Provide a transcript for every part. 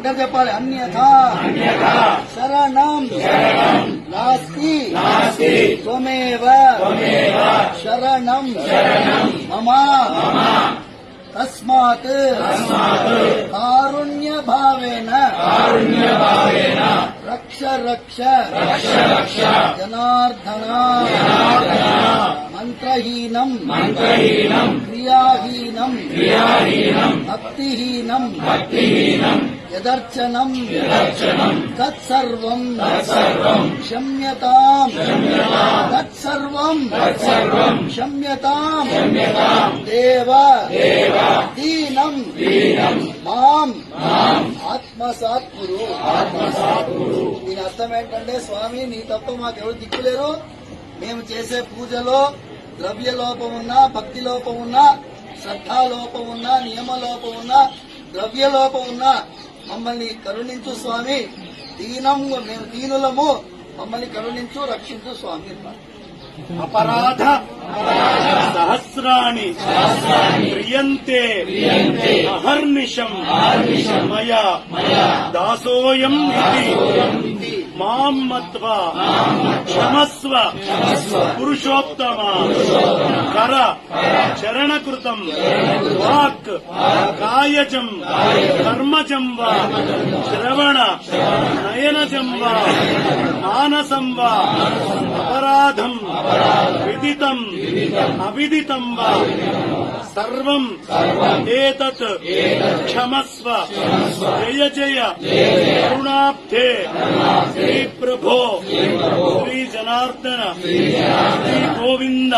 అందరు చెప్పాలి. అన్యథా. శరణం. నాస్తి. త్వమేవ. శరణం. మమ. తస్మాత్. కారుణ్య భావేన రక్ష రక్ష జనార్దన. మంత్రహీనం. క్రియాహీనం. భక్తిహీనం. యదర్చనం. తత్సర్వం. క్షమ్యతాం. తత్సర్వం. క్షమ్యతాం. దేవ. దీనం. మాం. ఆత్మసాత్ కురు దీని అర్థం ఏంటంటే స్వామి నీ తప్ప మాకెవరు దిక్కులేరు. మేము చేసే పూజలో ద్రవ్య లోపం ఉన్నా భక్తి లోపం ఉన్నా శ్రద్ధా లోపం ఉన్నా నియమ లోపం ఉన్నా ద్రవ్య లోపం ఉన్నా మమ్మల్ని కరుణించు స్వామి. దీనం మేము దీనులము మమ్మల్ని కరుణించు రక్షించు స్వామి. అపరాధ సహస్రాణి క్రియంతే అహర్నిశం. మయా దాసోయం ఇది. మాం మత్వా క్షమస్వ పురుషోత్తమ. కర. చరణకృతం. వాక్. కాయజం. కర్మజం వా. శ్రవణ. నయనజం వా. మానసం వా. అపరాధం. విదితం. అవిదితం వా. సర్వం. ఏతత్. క్షమస్వ. జయ జయ. కరుణాబ్ధే. ప్రభో శ్రీ జనార్దన శ్రీ గోవింద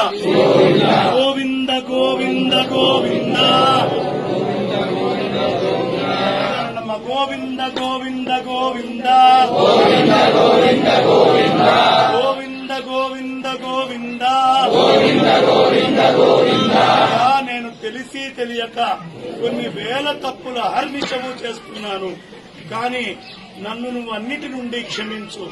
గోవింద గోవింద గోవింద నమ గోవింద గోవింద గోవింద గోవింద గోవింద గోవింద అయ్యా, నేను తెలిసి తెలియక కొన్ని వేల తప్పులు అహర్నిశము చేస్తున్నాను కానీ నన్ను నువ్వు అన్నిటి నుండి క్షమించు